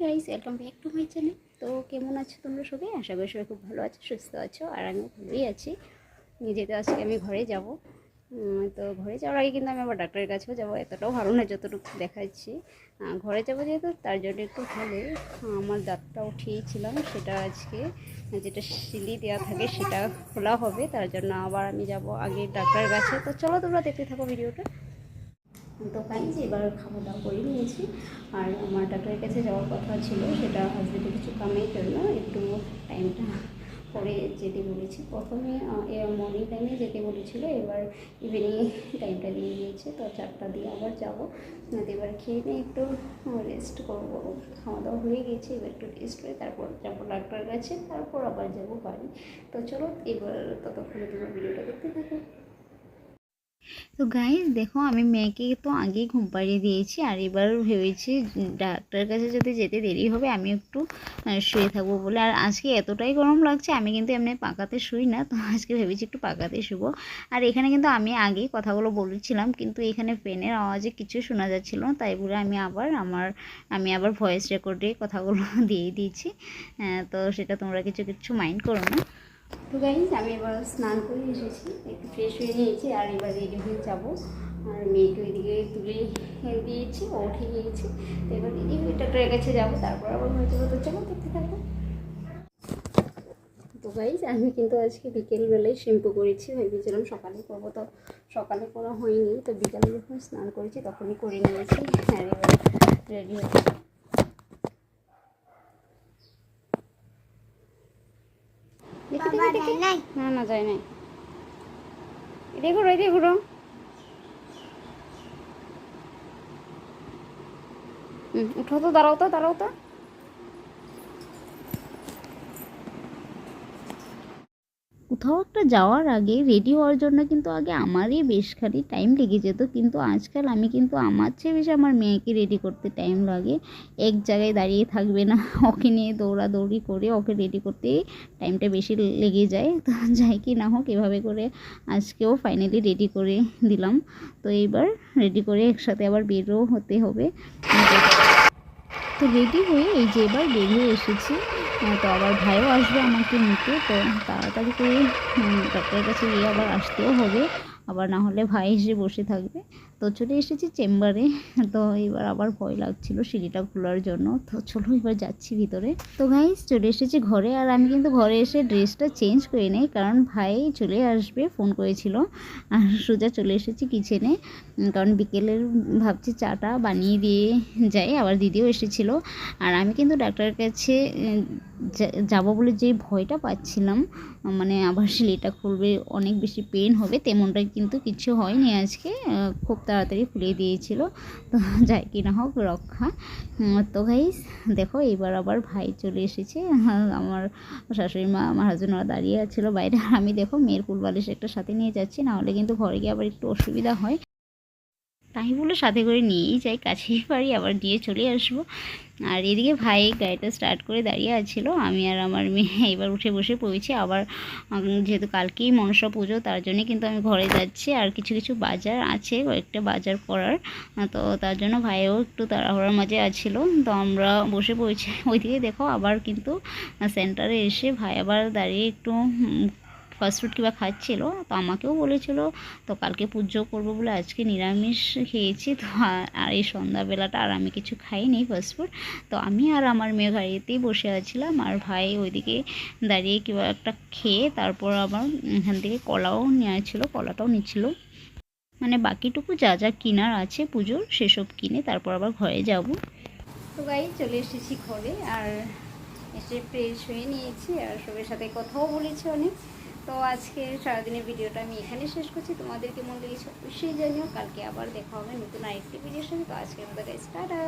Guys welcome back to my channel তো কেমন আছো তোমরা সবাই? আশা করি সবাই খুব ভালো আছো, সুস্থ আছো, আর আমিও ভালোই আছি। যেহেতু আজকে আমি ঘরে যাব। তো ঘরে যাওয়ার আগে কিন্তু আমি আবার ডাক্তারের কাছেও যাব। এতটাও ভালো না যতটুকু দেখাচ্ছি। ঘরে যাব যেহেতু, তার জন্য একটু হলে আমার দাঁতটা উঠিয়েছিলাম। সেটা আজকে, যেটা সিলি দেওয়া থাকে সেটা খোলা হবে। তার জন্য আবার আমি যাব আগে ডাক্তারের কাছে। তো চলো তোমরা দেখতে থাকো ভিডিওটা। তো গাইজ এবার খাওয়া দাওয়া করে নিয়েছি। আর আমার ডাক্তারের কাছে যাওয়ার কথা ছিল, সেটা হাজবেন্ডের কিছু কামের জন্য একটু টাইমটা পরে যেতে বলেছি। প্রথমে মর্নিং টাইমে যেতে বলেছিল, এবার ইভিনিং টাইমটা দিয়ে দিয়েছে। তো চারটা দিয়ে আবার যাব। এবার খেয়ে নিয়ে একটু রেস্ট করব। খাওয়া দাওয়া হয়ে গেছে, এবার একটু রেস্ট করে তারপর যাব ডাক্তারের কাছে, তারপর আবার যাব বাড়ি। তো চলো, এবার ততক্ষণে তোমার ভিডিওটা দেখতে থাকো। তো গাইজ দেখো আমি মেয়েকে তো আগেই ঘুম পাড়িয়ে দিয়েছি, আর এবার ভেবেছি ডাক্তারের কাছে যদি যেতে দেরি হবে আমি একটু শুয়ে থাকব বলে। আর আজকে এতটাই গরম লাগছে, আমি কিন্তু এমনি পাকাতে শুই না, তো আজকে ভেবেছি একটু পাকাতে শুবো। আর এখানে কিন্তু আমি আগেই কথাগুলো বলেছিলাম, কিন্তু এখানে পেনের আওয়াজে কিছু শোনা যাচ্ছিল তাই বলে আমি আবার আমার, আমি আবার ভয়েস রেকর্ডে কথাগুলো দিয়ে দিয়েছি। তো সেটা তোমরা কিছু কিছু মাইন্ড করো না। তো গাইজ আমি এবার স্নান করে এসেছি, একটু ফ্রেশ হয়ে নিয়েছি, আর এবার রেডি হয়ে যাব। আর মেয়েকে ওইদিকে তুলে দিয়েছি, ও উঠে গিয়েছি। তো এবার হয়ে ডাক্তারের কাছে যাব, তারপর আবার হয়ে যাব, তো চলো দেখতে থাকব তো গাইজ আমি কিন্তু আজকে বিকেলবেলায় শ্যাম্পু করেছি, ভেবেছিলাম সকালে করব, তো সকালে করা হয়নি। তো বিকালে যখন স্নান করেছি, তখনই করে নিয়েছি। আর এবার রেডি হয়ে দেখি না না যায় নাই। এদিকে ঘুরো এদিকে ঘুরো। উঠো তো দাঁড়াও তো দাঁড়াও তো। কোথাও একটা যাওয়ার আগে রেডি হওয়ার জন্য কিন্তু আগে আমারই বেশ খালি টাইম লেগে যেত। কিন্তু আজকাল আমি কিন্তু আমার চেয়ে বেশি আমার মেয়েকে রেডি করতে টাইম লাগে। এক জায়গায় দাঁড়িয়ে থাকবে না। ওকে নিয়ে দৌড়াদৌড়ি করে ওকে রেডি করতে টাইমটা বেশি লেগে যায়। তো যাই কি না হোক, এভাবে করে আজকেও ফাইনালি রেডি করে দিলাম। তো এইবার রেডি করে একসাথে আবার বেরও হতে হবে। তো রেডি হয়ে এই যে এবার বেরিয়ে এসেছি। তো আবার ভাইও আসবে আমাকে নিতে তো তাড়াতাড়ি করে উম, ডাক্তারের কাছে গিয়ে আবার আসতেও হবে। আবার না হলে ভাই এসে বসে থাকবে। তো চলে এসেছি চেম্বারে। তো এবার আবার ভয় লাগছিল সিঁড়িটা খোলার জন্য। তো চলো এবার যাচ্ছি ভিতরে। তো ভাই চলে এসেছি ঘরে। আর আমি কিন্তু ঘরে এসে ড্রেসটা চেঞ্জ করে নেই কারণ ভাই চলে আসবে ফোন করেছিল। আর সোজা চলে এসেছি কিচেনে। কারণ বিকেলের ভাবছি চাটা বানিয়ে দিয়ে যাই। আবার দিদিও এসেছিল। আর আমি কিন্তু ডাক্তারের কাছে যাব বলে যে ভয়টা পাচ্ছিলাম মানে আবার সিলিটা খুলবে, অনেক বেশি পেন হবে, তেমনটাই কিন্তু কিছু হয়নি আজকে খুব তাড়াতাড়ি খুলে দিয়েছিল। তো যাই কি না হোক, রক্ষা। তো গাইস দেখো এবার আবার ভাই চলে এসেছে। আমার শাশুড়ি মা, আমার হাজবেন্ড ওরা দাঁড়িয়ে ছিল বাইরে। আমি দেখো, মেয়ের কুলবালিশ একটা সাথে নিয়ে যাচ্ছি নাহলে কিন্তু ঘরে গিয়ে আবার একটু অসুবিধা হয়। তাই বলে সাথে করে নিয়েই যাই, কাছেই পারি আবার দিয়ে চলে আসব। আর এদিকে ভাই গাড়িটা স্টার্ট করে দাঁড়িয়ে আছিল, আমি আর আমার মেয়ে এবার উঠে বসে পড়েছি। আবার যেহেতু কালকেই মনসা পুজো, তার জন্য কিন্তু আমি ঘরে যাচ্ছি। আর কিছু কিছু বাজার আছে, কয়েকটা বাজার করার। তো তার জন্য ভাইও একটু তাড়াহুড়ার মাঝে আছিল। তো আমরা বসে পড়েছি। ওইদিকে দেখো আবার কিন্তু সেন্টারে এসে ভাই আবার দাঁড়িয়ে একটু ফাস্টফুড কিংবা খাচ্ছিল, তো আমাকেও বলেছিলো, তো কালকে পুজো করব বলে আজকে নিরামিষ খেয়েছি, তো আর এই সন্ধ্যাবেলাটা আর আমি কিছু খাইনি ফাস্টফুড তো আমি আর আমার মেয়ে গাড়িতেই বসে আছিলাম, আর ভাই ওইদিকে দাঁড়িয়ে কিংবা একটা খেয়ে তারপর আবার এখান থেকে কলাও নেওয়া ছিল, কলাটাও নিচ্ছিল। মানে বাকিটুকু যা যা কেনার আছে পুজোর সেসব কিনে তারপর আবার ঘরে যাব। তো গাই চলে এসেছি ঘরে, আর এসে ফ্রেশ হয়ে নিয়েছি, আর সবার সাথে কথাও বলেছি অনেক। তো আজকে সারাদিনের ভিডিওটা আমি এখানে শেষ করছি। তোমাদেরকে মন লেগেছে অবশ্যই জানিও। কালকে আবার দেখা হবে নতুন আরেকটি ভিডিওর সঙ্গে তো আজকে মতো টাটা।